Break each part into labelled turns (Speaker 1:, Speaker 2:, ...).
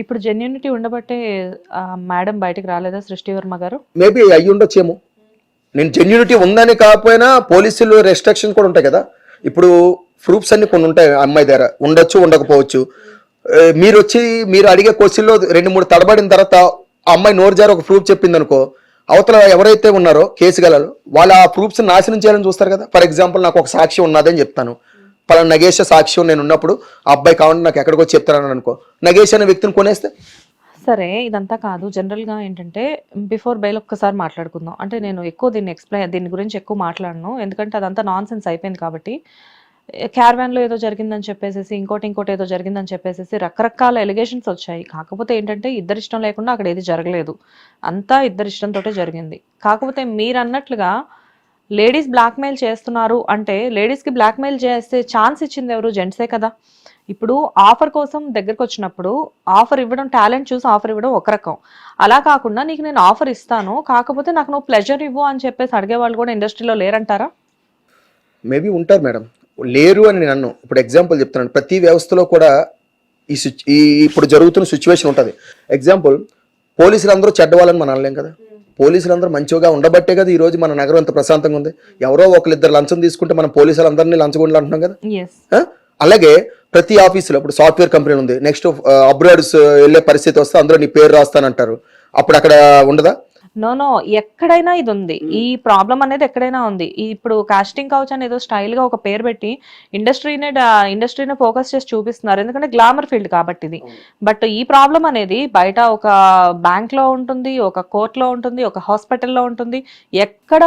Speaker 1: ఇప్పుడు జెన్యూనిటీ ఉండబట్టే మేడం బయటకు రాలేదా సృష్టి వర్మ గారు?
Speaker 2: మేబీ అయ్యి ఉండొచ్చేమో. నేను జెన్యూనిటీ ఉందని కాకపోయినా పోలీసులు రెస్ట్రిక్షన్ కూడా ఉంటాయి కదా. ఇప్పుడు ప్రూఫ్స్ అన్ని కొన్ని ఉంటాయి ఆ అమ్మాయి దగ్గర. ఉండొచ్చు ఉండకపోవచ్చు. మీరు వచ్చి మీరు అడిగే క్వశ్చన్లో రెండు మూడు తడబడిన తర్వాత అమ్మాయి నోరు జారి ఒక ప్రూఫ్ చెప్పింది అనుకో అవతల ఎవరైతే ఉన్నారో కేసు గలరు వాళ్ళు ఆ ప్రూఫ్స్ నాశనం చేయాలని చూస్తారు కదా. ఫర్ ఎగ్జాంపుల్ నాకు ఒక సాక్షి ఉన్నదని చెప్తాను. పలానా నగేష్ సాక్ష్యం నేను ఉన్నప్పుడు ఆ అబ్బాయి కావాలని నాకు ఎక్కడికో వచ్చి చెప్తానని అనుకో. నగేష్ అనే వ్యక్తిని కొనేస్తే?
Speaker 1: సరే ఇదంతా కాదు. జనరల్గా ఏంటంటే బిఫోర్ బెయిల్ ఒక్కసారి మాట్లాడుకుందాం. అంటే నేను ఎక్కువ దీన్ని ఎక్స్ప్లెయిన్ దీని గురించి ఎక్కువ మాట్లాడను. ఎందుకంటే అదంతా నాన్ సెన్స్ అయిపోయింది కాబట్టి. క్యార్వాన్లో ఏదో జరిగిందని చెప్పేసి ఇంకోటి ఇంకోటి ఏదో జరిగిందని చెప్పేసి రకరకాల ఎలిగేషన్స్ వచ్చాయి. కాకపోతే ఏంటంటే ఇద్దరి ఇష్టం లేకుండా అక్కడ ఏది జరగలేదు. అంతా ఇద్దరిష్టంతో జరిగింది. కాకపోతే మీరు అన్నట్లుగా లేడీస్ బ్లాక్మెయిల్ చేస్తున్నారు అంటే లేడీస్కి బ్లాక్మెయిల్ చేస్తే ఛాన్స్ ఇచ్చింది ఎవరు? జెంట్సే కదా. ఇప్పుడు ఆఫర్ కోసం దగ్గరకు వచ్చినప్పుడు ఆఫర్ ఇవ్వడం టాలెంట్ చూసి ఆఫర్ ఇవ్వడం ఒక రకం. అలా కాకుండా నీకు నేను ఆఫర్ ఇస్తాను కాకపోతే నాకు నువ్వు ప్లెజర్ ఇవ్వు అని చెప్పేసి అడిగే వాళ్ళు కూడా ఇండస్ట్రీలో లేరంటారా?
Speaker 2: మేబీ ఉంటారు మేడం. లేరు అని నేను అన్ను. ఇప్పుడు ఎగ్జాంపుల్ చెప్తున్నాను. ప్రతి వ్యవస్థలో కూడా ఈ ఈ ఇప్పుడు జరుగుతున్న సిచ్యువేషన్ ఉంటుంది. ఎగ్జాంపుల్ పోలీసులు అందరూ చెడ్డవాళ్ళని మనం అనలేం కదా. పోలీసులు అందరూ మంచిగా ఉండబట్టే కదా ఈ రోజు మన నగరం అంత ప్రశాంతంగా ఉంది. ఎవరో ఒకరిద్దరు లంచం తీసుకుంటే మన పోలీసులు అందరినీ లంచగొండలు అంటున్నాం కదా? అలాగే ప్రతి ఆఫీసులో ఇప్పుడు సాఫ్ట్వేర్ కంపెనీ ఉంది. నెక్స్ట్ అబ్రాడ్స్ వెళ్ళే పరిస్థితి వస్తే అందరూ నీ పేరు రాస్తానంటారు. అప్పుడు అక్కడ ఉండదా?
Speaker 1: నో నో ఎక్కడైనా ఇది ఉంది ఈ ప్రాబ్లం అనేది ఎక్కడైనా ఉంది. ఇప్పుడు కాస్టింగ్ కౌచ్ అని ఏదో స్టైల్గా ఒక పేరు పెట్టి ఇండస్ట్రీనే ఇండస్ట్రీనే ఫోకస్ చేసి చూపిస్తున్నారు. ఎందుకంటే గ్లామర్ ఫీల్డ్ కాబట్టి ఇది. బట్ ఈ ప్రాబ్లం అనేది బయట ఒక బ్యాంక్లో ఉంటుంది ఒక కోర్ట్లో ఉంటుంది ఒక హాస్పిటల్లో ఉంటుంది. ఎక్కడ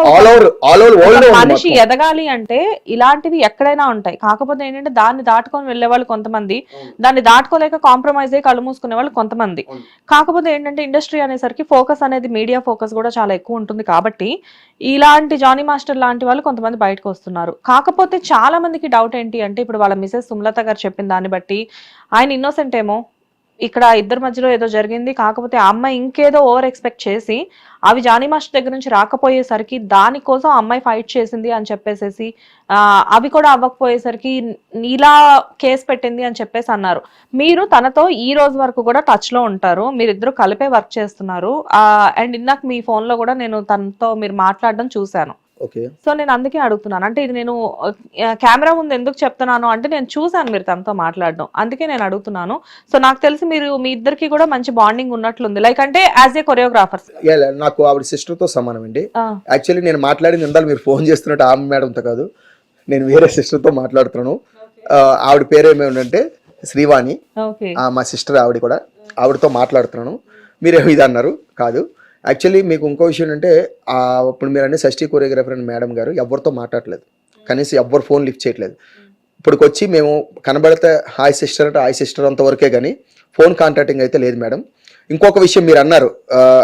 Speaker 1: మనిషి ఎదగాలి అంటే ఇలాంటివి ఎక్కడైనా ఉంటాయి. కాకపోతే ఏంటంటే దాన్ని దాటుకొని వెళ్ళే వాళ్ళు కొంతమంది దాన్ని దాటుకోలేక కాంప్రమైజ్ అయ్యి కళ్ళు మూసుకునే వాళ్ళు కొంతమంది. కాకపోతే ఏంటంటే ఇండస్ట్రీ అనేసరికి ఫోకస్ అనేది మీడియా ఫోకస్ ఫోకస్ కూడా చాలా ఎక్కువ ఉంటుంది కాబట్టి ఇలాంటి జానీ మాస్టర్ లాంటి వాళ్ళు కొంతమంది బయటకు వస్తున్నారు. కాకపోతే చాలా మందికి డౌట్ ఏంటి అంటే ఇప్పుడు వాళ్ళ మిసెస్ సుమలత గారు చెప్పిన దాన్ని బట్టి ఆయన ఇన్నోసెంట్ ఏమో ఇక్కడ ఇద్దరి మధ్యలో ఏదో జరిగింది. కాకపోతే ఆ అమ్మాయి ఇంకేదో ఓవర్ ఎక్స్పెక్ట్ చేసి అవి జానీ మాస్టర్ దగ్గర నుంచి రాకపోయేసరికి దానికోసం అమ్మాయి ఫైట్ చేసింది అని చెప్పేసేసి అవి కూడా అవ్వకపోయేసరికి ఇలా కేసు పెట్టింది అని చెప్పేసి అన్నారు. మీరు తనతో ఈ రోజు వరకు కూడా టచ్లో ఉంటారు. మీరిద్దరు కలిపే వర్క్ చేస్తున్నారు. అండ్ ఇందాక మీ ఫోన్లో కూడా నేను తనతో మీరు మాట్లాడడం చూశాను. సో నేను అందుకే అడుగుతున్నాను. అంటే ఇది నేను కెమెరా ముందు ఎందుకు చెప్తున్నాను అంటే నేను చూశాను మీరు తనతో మాట్లాడడం. అందుకే నేను అడుగుతున్నాను. సో నాకు తెలిసి మీరు మీ ఇద్దరికి కూడా మంచి బాండింగ్ ఉన్నట్లుంది. లైక్ అంటే యాజ్ ఏ కొరియోగ్రాఫర్స్
Speaker 2: యా, నాకు ఆవిడ సిస్టర్తో సమానం అండి. యాక్చువల్లీ నేను మాట్లాడింది ఇందాక మీరు ఫోన్ చేస్తున్నట్టు ఆమె మేడంతో కాదు. నేను వేరే సిస్టర్తో మాట్లాడుతున్నాను. ఆ, ఆవిడ పేరు ఏమేమంటే శ్రీవాణి. మా సిస్టర్ ఆవిడ కూడా. ఆవిడతో మాట్లాడుతున్నాను. మీరేమో ఇది అన్నారు కాదు. యాక్చువల్లీ మీకు ఇంకో విషయం అంటే ఇప్పుడు మీరు అనే షష్ఠీ కొరియోగ్రాఫర్ అని మేడం గారు ఎవరితో మాట్లాడలేదు. కనీసం ఎవ్వరు ఫోన్ లిఫ్ట్ చేయట్లేదు. ఇప్పటికి వచ్చి మేము కనబడితే హాయ్ సిస్టర్ అంటే హాయ్ సిస్టర్ అంతవరకే కానీ ఫోన్ కాంటాక్టింగ్ అయితే లేదు మేడం. ఇంకొక విషయం మీరు అన్నారు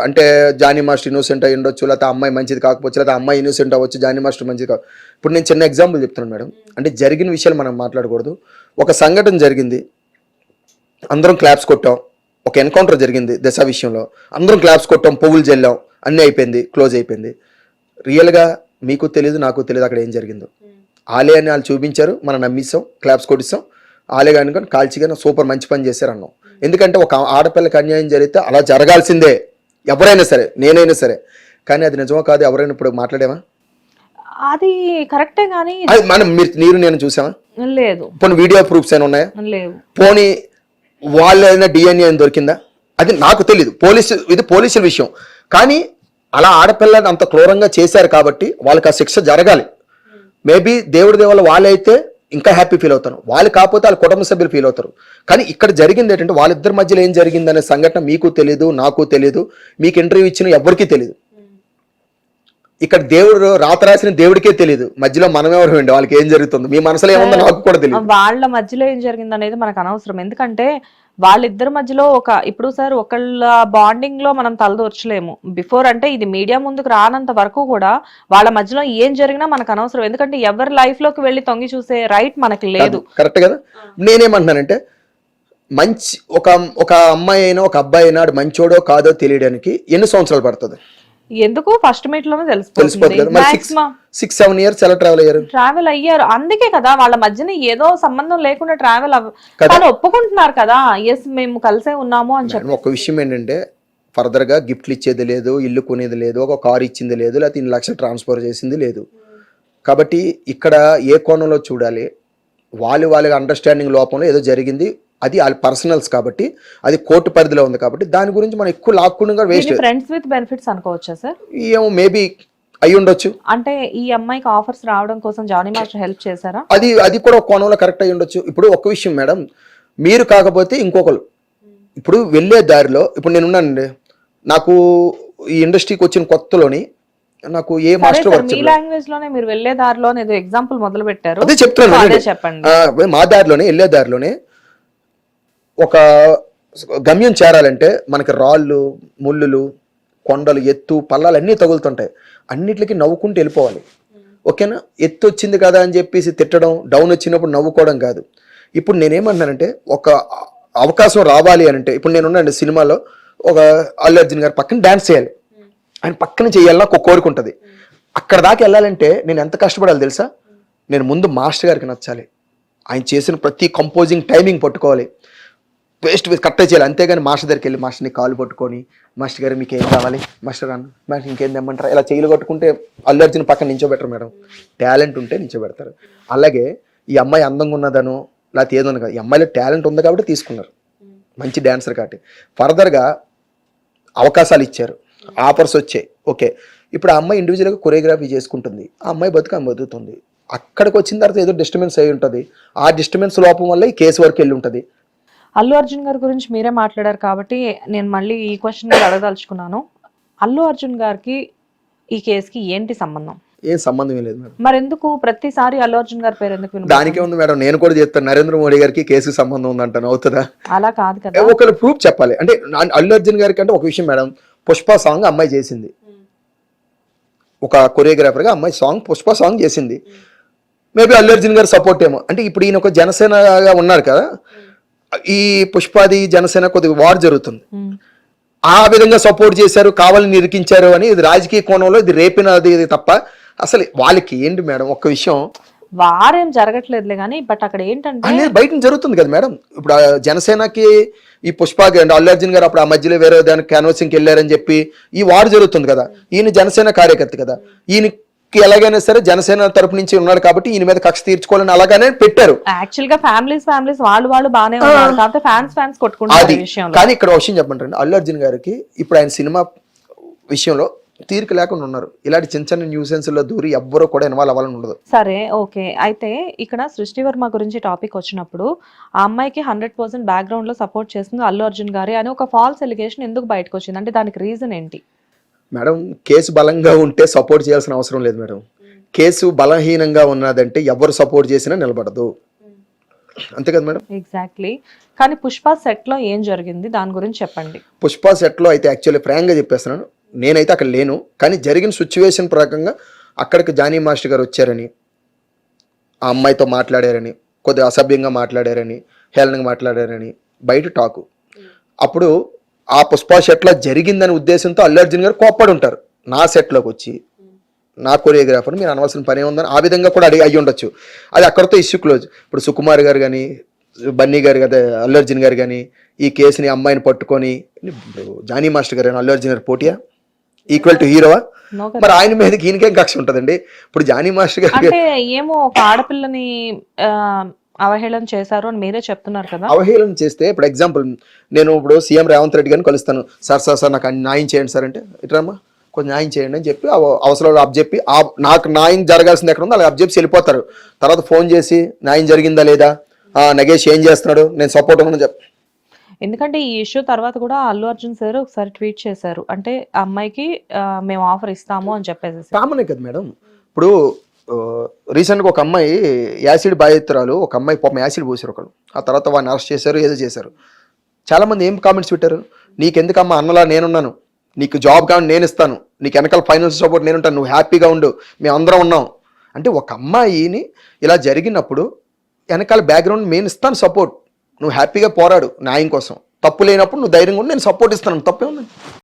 Speaker 2: అంటే జానీ మాస్టర్ ఇన్నోసెంట్ అయి ఉండొచ్చు లేకపోతే అమ్మాయి మంచిది కాకపోవచ్చు లేకపోతే అమ్మాయి ఇన్నోసెంట్ అవ్వచ్చు జానీ మాస్టర్ మంచిది కాదు ఇప్పుడు నేను చిన్న ఎగ్జాంపుల్ చెప్తున్నాను మేడం. అంటే జరిగిన విషయాలు మనం మాట్లాడకూడదు. ఒక సంఘటన జరిగింది. అందరం క్లాప్స్ కొట్టాం. ఒక ఎన్కౌంటర్ జరిగింది దశ విషయంలో. అందరం క్లాప్స్ కొట్టాం పువ్వులు జల్లాం అన్నీ అయిపోయింది క్లోజ్ అయిపోయింది. రియల్గా మీకు తెలియదు నాకు తెలియదు అక్కడ ఏం జరిగిందో. ఆలే అని వాళ్ళు చూపించారు మనం నమ్మిస్తాం క్లాప్స్ కొట్టిస్తాం. ఆలే కానీ కాల్చిగా సూపర్ మంచి పని చేశారు అన్నాం. ఎందుకంటే ఒక ఆడపిల్లకి అన్యాయం జరిగితే అలా జరగాల్సిందే. ఎవరైనా సరే నేనైనా సరే. కానీ అది నిజమో కాదు ఎవరైనా ఇప్పుడు మాట్లాడేవా?
Speaker 1: అది కరెక్టే కానీ
Speaker 2: మనం మీరు నేను చూసామా
Speaker 1: లేదు.
Speaker 2: పోనీ వీడియో ప్రూఫ్స్ అయినా ఉన్నాయా?
Speaker 1: లేవు.
Speaker 2: పోనీ వాళ్ళైనా డిఎన్ఏ దొరికిందా? అది నాకు తెలియదు పోలీసు ఇది పోలీసుల విషయం. కానీ అలా ఆడపిల్లని అంత క్రూరంగా చేశారు కాబట్టి వాళ్ళకి ఆ శిక్ష జరగాలి. మేబీ దేవుడి దేవాల వాళ్ళైతే ఇంకా హ్యాపీ ఫీల్ అవుతారు. వాళ్ళు కాకపోతే వాళ్ళ కుటుంబ సభ్యులు ఫీల్ అవుతారు. కానీ ఇక్కడ జరిగింది ఏంటంటే వాళ్ళిద్దరి మధ్యలో ఏం జరిగిందనే సంఘటన మీకు తెలియదు నాకు తెలియదు మీకు ఇంటర్వ్యూ ఇచ్చిన ఎవరికీ తెలియదు ఇక్కడ దేవుడు రాత రాసిన దేవుడికే తెలియదు మధ్యలో మనం ఎవరు ఉండే? వాళ్ళకి ఏం జరుగుతుంది? మీ మనసులో ఏముందో నాకు కూడా తెలియదు
Speaker 1: వాళ్ళ మధ్యలో ఏం జరిగింది అనేది మనకు అనవసరం. ఎందుకంటే వాళ్ళిద్దరి మధ్యలో ఒక ఇప్పుడు సార్ ఒకళ్ళ బాండింగ్లో మనం తలదూర్చలేము బిఫోర్ అంటే ఇది మీడియా ముందుకు రానంత వరకు కూడా వాళ్ళ మధ్యలో ఏం జరిగినా మనకు అనవసరం. ఎందుకంటే ఎవరి లైఫ్లోకి వెళ్ళి తొంగి చూసే రైట్ మనకి లేదు.
Speaker 2: కరెక్ట్ కదా? నేనేమంటున్నానంటే మంచి ఒక ఒక అమ్మాయి అయినా ఒక అబ్బాయి అయినా మంచోడో కాదో తెలియడానికి ఎన్ని సంవత్సరాలు పడుతుంది?
Speaker 1: ఎందుకు? ఫస్ట్ మీట్లోనే
Speaker 2: తెలిసిపోతుంది. మరి సిక్స్ సెవెన్ ఇయర్స్ ఎలా ట్రావెల్ అయ్యారు?
Speaker 1: ట్రావెల్ అయ్యారు. అందుకే కదా వాళ్ళ మధ్యన ఏదో సంబంధం లేకుండా ట్రావెల్ అవ్వ
Speaker 2: కదా.
Speaker 1: వాళ్ళు ఒప్పుకుంటున్నారు కదా. ఎస్ మేము కలిసే ఉన్నాము అని చెప్పి.
Speaker 2: ఒక విషయం ఏంటంటే ఫర్దర్గా గిఫ్ట్లు ఇచ్చేది లేదు ఇల్లు కొనేది లేదు ఒక కార్ ఇచ్చింది లేదు లేకపోతే ఇన్ని లక్షలు ట్రాన్స్ఫర్ చేసింది లేదు. కాబట్టి ఇక్కడ ఏ కోణంలో చూడాలి? వాళ్ళు వాళ్ళ అండర్స్టాండింగ్ లోపంలో ఏదో జరిగింది. అది వాళ్ళ పర్సనల్స్ కాబట్టి అది కోర్టు పరిధిలో ఉంది కాబట్టి దాని గురించి మనం ఎక్కువ లాక్కుండా వేస్ట్
Speaker 1: ఫ్రెండ్స్ విత్ బెనిఫిట్స్ అనుకోవచ్చా సార్
Speaker 2: ఏమో మేబీ అయి ఉండొచ్చు.
Speaker 1: అంటే ఈ అమ్మాయికి ఆఫర్స్ రావడం కోసం జానీ మాస్టర్ హెల్ప్ చేశారా?
Speaker 2: అది అది కూడా ఒక కోణంలో కరెక్ట్ అయి ఉండొచ్చు. ఇప్పుడు ఒక విషయం మేడం మీరు కాకపోతే ఇంకొకరు. ఇప్పుడు వెళ్ళే దారిలో ఇప్పుడు నేను ఉన్నానండి. నాకు ఈ ఇండస్ట్రీకి వచ్చిన కొత్తలోని నాకు ఏ మాస్టర్
Speaker 1: మీ లాంగ్వేజ్లోనే మీరు వెళ్ళే దారిలో ఎగ్జాంపుల్ మొదలు పెట్టారు
Speaker 2: అదే చెప్తున్నాను మా దారిలోనే వెళ్ళే దారిలోనే ఒక గమ్యం చేరాలంటే మనకి రాళ్ళు ముళ్ళులు కొండలు ఎత్తు పల్లాలు అన్నీ తగులుతుంటాయి. అన్నిటికీ నవ్వుకుంటూ వెళ్ళిపోవాలి. ఓకేనా? ఎత్తు వచ్చింది కదా అని చెప్పేసి తిట్టడం డౌన్ వచ్చినప్పుడు నవ్వుకోవడం కాదు. ఇప్పుడు నేనేమన్నానంటే ఒక అవకాశం రావాలి అని అంటే ఇప్పుడు నేనున్నాను సినిమాలో ఒక అల్లు అర్జున్ గారు పక్కన డాన్స్ చేయాలి. ఆయన పక్కన చేయాలని ఒక కోరిక ఉంటుంది. అక్కడ దాకా వెళ్ళాలంటే నేను ఎంత కష్టపడాలి తెలుసా? నేను ముందు మాస్టర్ గారికి నచ్చాలి. ఆయన చేసిన ప్రతి కంపోజింగ్ టైమింగ్ పట్టుకోవాలి. వేస్ట్ కట్ చేయాలి. అంతేగాని మాస్టర్ దగ్గరికి వెళ్ళి మాస్టర్ని కాలు పట్టుకొని మాస్టర్ గారు మీకు ఏం కావాలి? మాస్టర్ అన్న మాస్టర్ ఇంకేం తెమ్మంటారా? ఇలా చేయలు కొట్టుకుంటే అల్లు అర్జున్ పక్కన నించోబెట్టరు మేడం. టాలెంట్ ఉంటే నించోబెడతారు. అలాగే ఈ అమ్మాయి అందంగా ఉన్నదనో లేకపోతే ఏదో కాదు ఈ అమ్మాయిలో టాలెంట్ ఉంది కాబట్టి తీసుకున్నారు. మంచి డ్యాన్సర్ కాబట్టి. ఫర్దర్గా అవకాశాలు ఇచ్చారు. ఆఫర్స్ వచ్చాయి. ఓకే. ఇప్పుడు ఆ అమ్మాయి ఇండివిజువల్గా కొరియోగ్రఫీ చేసుకుంటుంది. ఆ అమ్మాయి బతుకు ఆమె బతుకుతుంది. అక్కడికి వచ్చిన తర్వాత ఏదో డిస్టర్బెన్స్ అయి ఉంటుంది. ఆ డిస్టర్బెన్స్ లోపం వల్ల ఈ కేసు వరకు వెళ్ళి ఉంటుంది.
Speaker 1: అల్లు అర్జున్ గారి గురించి మీరే మాట్లాడారు కాబట్టి నేను మళ్ళీ ఈ క్వశ్చన్ అడగదలుచుకున్నాను. అల్లు అర్జున్ గారికి ఈ కేసుకి ఏంటి సంబంధం?
Speaker 2: ఏం సంబంధం లేదు మేడం.
Speaker 1: మరెందుకు? ప్రతిసారి అల్లు అర్జున్ గారి పేరు ఎందుకు?
Speaker 2: దానికే ఉంది మేడం. నేను కూడా చెప్తాను. నరేంద్ర మోడీ గారికి కేసుకి సంబంధం ఉందంటాను అవుతుందా?
Speaker 1: అలా కాదు కదా.
Speaker 2: ఒకరు ప్రూఫ్ చెప్పాలి. అంటే అల్లు అర్జున్ గారికి అంటే ఒక విషయం మేడం. పుష్ప సాంగ్ అమ్మాయి చేసింది. ఒక కొరియోగ్రాఫర్గా అమ్మాయి సాంగ్ పుష్ప సాంగ్ చేసింది. మేబీ అల్లు అర్జున్ గారు సపోర్ట్ ఏమో. అంటే ఇప్పుడు ఈయన ఒక జనసేనగా ఉన్నారు కదా. ఈ పుష్పాది జనసేన కొద్దిగా వార్ జరుగుతుంది. ఆ విధంగా సపోర్ట్ చేశారు కావాలని నిరికించారు అని ఇది రాజకీయ కోణంలో ఇది రేపినది ఇది తప్ప అసలు వాళ్ళకి ఏంటి మేడం ఒక్క విషయం?
Speaker 1: వారేం జరగట్లేదులే కానీ బట్ అక్కడ ఏంటంటే
Speaker 2: బయట జరుగుతుంది కదా మేడం. ఇప్పుడు జనసేనకి ఈ పుష్పకి అండ్ అల్లు అర్జున్ గారు అప్పుడు ఆ మధ్యలో వేరే దానికి క్యాన్వసింగ్కి వెళ్ళారని చెప్పి ఈ వార్ జరుగుతుంది కదా. ఈయన జనసేన కార్యకర్త కదా. ఈయనకి ఎలాగైనా సరే జనసేన తరపు నుంచి ఉన్నాడు కాబట్టి ఈయన మీద కక్ష తీర్చుకోవాలని అలాగనే పెట్టారు.
Speaker 1: యాక్చువల్గా ఫ్యామిలీస్ ఫ్యామిలీస్ వాళ్ళు వాళ్ళు బానే ఉన్నారు. కాకపోతే ఫ్యాన్స్ ఫ్యాన్స్ కొట్టుకుంటారు విషయంలో.
Speaker 2: కానీ ఇక్కడ విషయం చెప్పండి అల్లు అర్జున్ గారికి ఇప్పుడు ఆయన సినిమా విషయంలో తీరిక లేకుండా ఉన్నారు. ఇలాంటి చిన్న చిన్న న్యూసెన్స్లో దూరి ఎవ్వరూ కూడా ఇన్వాల్వ్ అవ్వాలని ఉండదు.
Speaker 1: సరే ఓకే. అయితే ఇక్కడ సృష్టి వర్మ గురించి టాపిక్ వచ్చినప్పుడు ఆ అమ్మాయికి హండ్రెడ్ పర్సెంట్ బ్యాక్గ్రౌండ్లో సపోర్ట్ చేస్తుంది అల్లు అర్జున్ గారి అని ఒక ఫాల్స్ ఎలిగేషన్ ఎందుకు బయటకు వచ్చింది? అంటే దానికి రీజన్ ఏంటి?
Speaker 2: మేడం కేసు బలంగా ఉంటే సపోర్ట్ చేయాల్సిన అవసరం లేదు మేడం. కేసు బలహీనంగా ఉన్నదంటే ఎవరు సపోర్ట్ చేసినా నిలబడదు. అంతే కదా మేడం?
Speaker 1: ఎగ్జాక్ట్లీ కానీ పుష్ప సెట్లో ఏం జరిగింది? దాని గురించి చెప్పండి.
Speaker 2: పుష్ప సెట్లో అయితే యాక్చువల్లీ ఫ్రాంక్గా చెప్పేస్తున్నాను. నేనైతే అక్కడ లేను. కానీ జరిగిన సిచ్యువేషన్ ప్రకారంగా అక్కడికి జానీ మాస్టర్ గారు వచ్చారని ఆ అమ్మాయితో మాట్లాడారని కొద్దిగా అసభ్యంగా మాట్లాడారని హేళనగా మాట్లాడారని బయట టాకు. అప్పుడు ఆ పుష్ప సెట్లో జరిగిందనే ఉద్దేశంతో అల్లు అర్జున్ గారు కోప్పడి ఉంటారు నా సెట్లోకి వచ్చి నా కొరియోగ్రాఫర్ మీరు అనవలసిన పని ఉందని ఆ విధంగా కూడా అడిగి అయ్యి ఉండొచ్చు. అది అక్కడితో ఇష్యూ క్లోజ్. ఇప్పుడు సుకుమార్ గారు కానీ బన్నీ గారు కదా అల్లు అర్జున్ గారు కానీ ఈ కేసుని అమ్మాయిని పట్టుకొని జానీ మాస్టర్ గారు అల్లు అర్జున్ గారు పోటీయా? ఈక్వల్ టు హీరోవా మరి ఆయన మీదకి ఈయనకేం కక్ష ఉంటుందండి? ఇప్పుడు జానీ మాస్టర్
Speaker 1: అంటే ఏమో ఒక ఆడపిల్లని అవహేళన చేశారు అని మీరే చెప్తున్నారు కదా?
Speaker 2: అవహేళన చేస్తే ఇప్పుడు ఎగ్జాంపుల్ నేను ఇప్పుడు సీఎం రేవంత్ రెడ్డి గారిని కలుస్తాను. సార్ సార్ సార్ నాకు న్యాయం చేయండి సార్ అంటే ఇట్రామ్మా కొంచెం న్యాయం చేయండి అని చెప్పి అవ- అవసరం అప్ చెప్పి ఆ నాకు న్యాయం జరగాల్సింది ఎక్కడ ఉందో అలా చెప్పి వెళ్ళిపోతారు. తర్వాత ఫోన్ చేసి న్యాయం జరిగిందా లేదా? నగేష్ ఏం చేస్తున్నాడు? నేను సపోర్ట్ ఉన్నాను చెప్
Speaker 1: ఎందుకంటే ఈ ఇష్యూ తర్వాత కూడా అల్లు అర్జున్ సార్ ఒకసారి ట్వీట్ చేశారు. అంటే అమ్మాయికి మేము ఆఫర్ ఇస్తాము అని చెప్పేసి
Speaker 2: కామనే కదా మేడం. ఇప్పుడు రీసెంట్గా ఒక అమ్మాయి యాసిడ్ బాధితురాలు ఒక అమ్మాయి పాపం యాసిడ్ పోసారు ఒకరు ఆ తర్వాత వాడిని అరెస్ట్ చేశారు ఏదో చేశారు. చాలామంది ఏం కామెంట్స్ పెట్టారు? నీకెందుకమ్మా అన్నలా నేనున్నాను. నీకు జాబ్ కావాలి నేను ఇస్తాను. నీకు వెనకాల ఫైనాన్స్ సపోర్ట్ నేను ఉంటాను. నువ్వు హ్యాపీగా ఉండు. మేము అందరం ఉన్నాం. అంటే ఒక అమ్మాయిని ఇలా జరిగినప్పుడు వెనకాల బ్యాక్గ్రౌండ్ నేను ఇస్తాను సపోర్ట్ నువ్వు హ్యాపీగా పోరాడు న్యాయం కోసం. తప్పు లేనప్పుడు నువ్వు ధైర్యంగా ఉండి నేను సపోర్ట్ ఇస్తాను. తప్పే ఉంది.